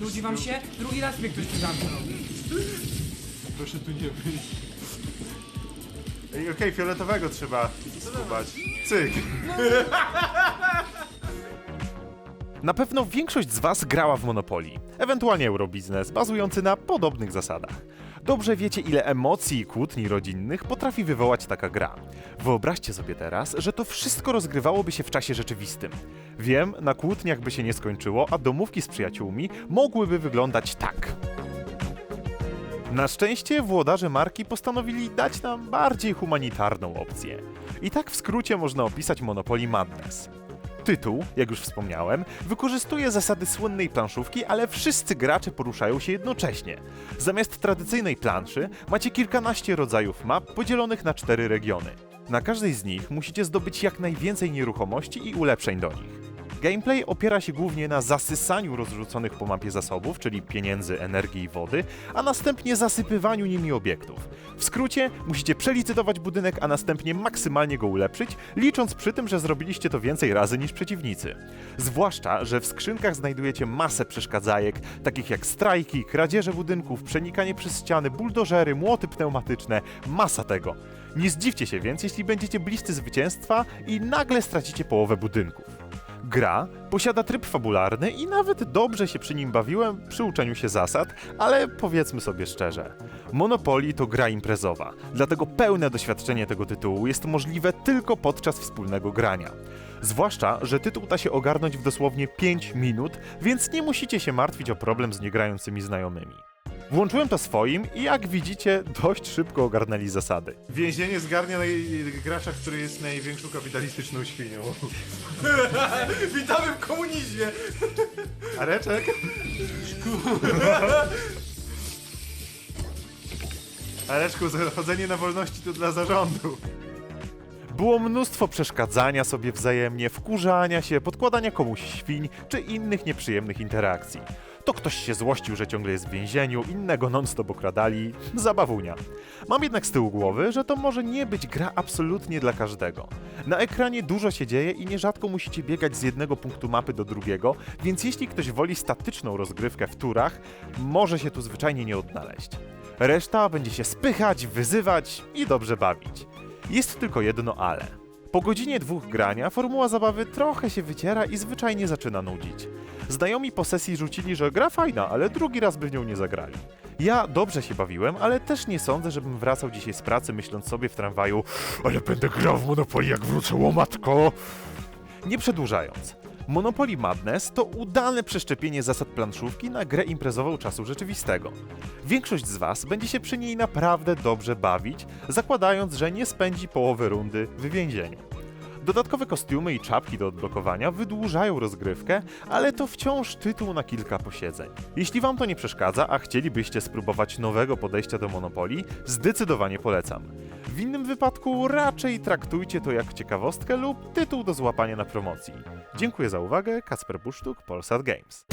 Nudzi wam się? Drugi raz mnie ktoś tu zamknął. Proszę tu nie wyjść. Ej, okej, fioletowego trzeba skubać. Cyk. Na pewno większość z Was grała w Monopoly, ewentualnie Eurobiznes, bazujący na podobnych zasadach. Dobrze wiecie, ile emocji i kłótni rodzinnych potrafi wywołać taka gra. Wyobraźcie sobie teraz, że to wszystko rozgrywałoby się w czasie rzeczywistym. Wiem, na kłótniach by się nie skończyło, a domówki z przyjaciółmi mogłyby wyglądać tak. Na szczęście włodarze marki postanowili dać nam bardziej humanitarną opcję. I tak w skrócie można opisać Monopoly Madness. Tytuł, jak już wspomniałem, wykorzystuje zasady słynnej planszówki, ale wszyscy gracze poruszają się jednocześnie. Zamiast tradycyjnej planszy macie kilkanaście rodzajów map podzielonych na cztery regiony. Na każdej z nich musicie zdobyć jak najwięcej nieruchomości i ulepszeń do nich. Gameplay opiera się głównie na zasysaniu rozrzuconych po mapie zasobów, czyli pieniędzy, energii i wody, a następnie zasypywaniu nimi obiektów. W skrócie, musicie przelicytować budynek, a następnie maksymalnie go ulepszyć, licząc przy tym, że zrobiliście to więcej razy niż przeciwnicy. Zwłaszcza, że w skrzynkach znajdujecie masę przeszkadzajek, takich jak strajki, kradzieże budynków, przenikanie przez ściany, buldożery, młoty pneumatyczne, masa tego. Nie zdziwcie się więc, jeśli będziecie bliscy zwycięstwa i nagle stracicie połowę budynków. Gra posiada tryb fabularny i nawet dobrze się przy nim bawiłem przy uczeniu się zasad, ale powiedzmy sobie szczerze. Monopoly to gra imprezowa, dlatego pełne doświadczenie tego tytułu jest możliwe tylko podczas wspólnego grania. Zwłaszcza, że tytuł da się ogarnąć w dosłownie 5 minut, więc nie musicie się martwić o problem z niegrającymi znajomymi. Włączyłem to swoim i jak widzicie, dość szybko ogarnęli zasady. Więzienie zgarnia naj... gracza, który jest największą kapitalistyczną świnią. Witamy w komunizmie! Areczek? Areczku, chodzenie na wolności to dla zarządu. Było mnóstwo przeszkadzania sobie wzajemnie, wkurzania się, podkładania komuś świń czy innych nieprzyjemnych interakcji. To ktoś się złościł, że ciągle jest w więzieniu, innego non-stop okradali. Zabawunia. Mam jednak z tyłu głowy, że to może nie być gra absolutnie dla każdego. Na ekranie dużo się dzieje i nierzadko musicie biegać z jednego punktu mapy do drugiego, więc jeśli ktoś woli statyczną rozgrywkę w turach, może się tu zwyczajnie nie odnaleźć. Reszta będzie się spychać, wyzywać i dobrze bawić. Jest tylko jedno ale. Po godzinie dwóch grania formuła zabawy trochę się wyciera i zwyczajnie zaczyna nudzić. Znajomi po sesji rzucili, że gra fajna, ale drugi raz by w nią nie zagrali. Ja dobrze się bawiłem, ale też nie sądzę, żebym wracał dzisiaj z pracy myśląc sobie w tramwaju ale będę grał w Monopoly jak wrócę, łomatko! Nie przedłużając. Monopoly Madness to udane przeszczepienie zasad planszówki na grę imprezową czasu rzeczywistego. Większość z Was będzie się przy niej naprawdę dobrze bawić, zakładając, że nie spędzi połowy rundy w więzieniu. Dodatkowe kostiumy i czapki do odblokowania wydłużają rozgrywkę, ale to wciąż tytuł na kilka posiedzeń. Jeśli Wam to nie przeszkadza, a chcielibyście spróbować nowego podejścia do Monopoly, zdecydowanie polecam. W innym wypadku raczej traktujcie to jak ciekawostkę lub tytuł do złapania na promocji. Dziękuję za uwagę, Kacper Busztuk, Polsat Games.